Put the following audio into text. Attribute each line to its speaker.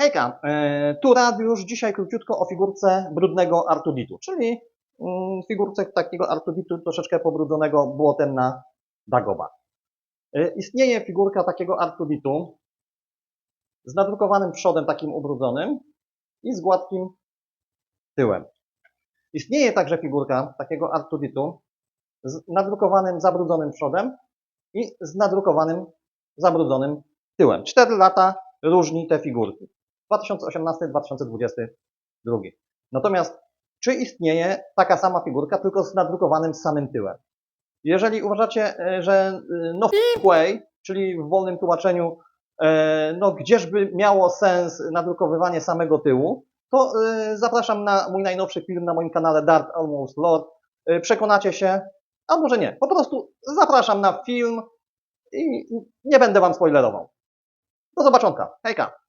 Speaker 1: Hejka, e, tu rad już dzisiaj króciutko o figurce brudnego Artuditu, czyli mm, figurce takiego Artuditu troszeczkę pobrudzonego błotem na Dagoba. E, Istnieje figurka takiego Artuditu z nadrukowanym przodem takim ubrudzonym i z gładkim tyłem. Istnieje także figurka takiego Artuditu z nadrukowanym zabrudzonym przodem i z nadrukowanym zabrudzonym tyłem. Cztery lata różni te figurki. 2018-2022. Natomiast czy istnieje taka sama figurka, tylko z nadrukowanym samym tyłem? Jeżeli uważacie, e, że e, no way, czyli w wolnym tłumaczeniu, e, no gdzieżby miało sens nadrukowywanie samego tyłu, to zapraszam na mój najnowszy film na moim kanale Dart Almost Lord. Przekonacie się, a może nie. Po prostu zapraszam na film i nie będę Wam spoilerował. Do zobaczonka. Hejka!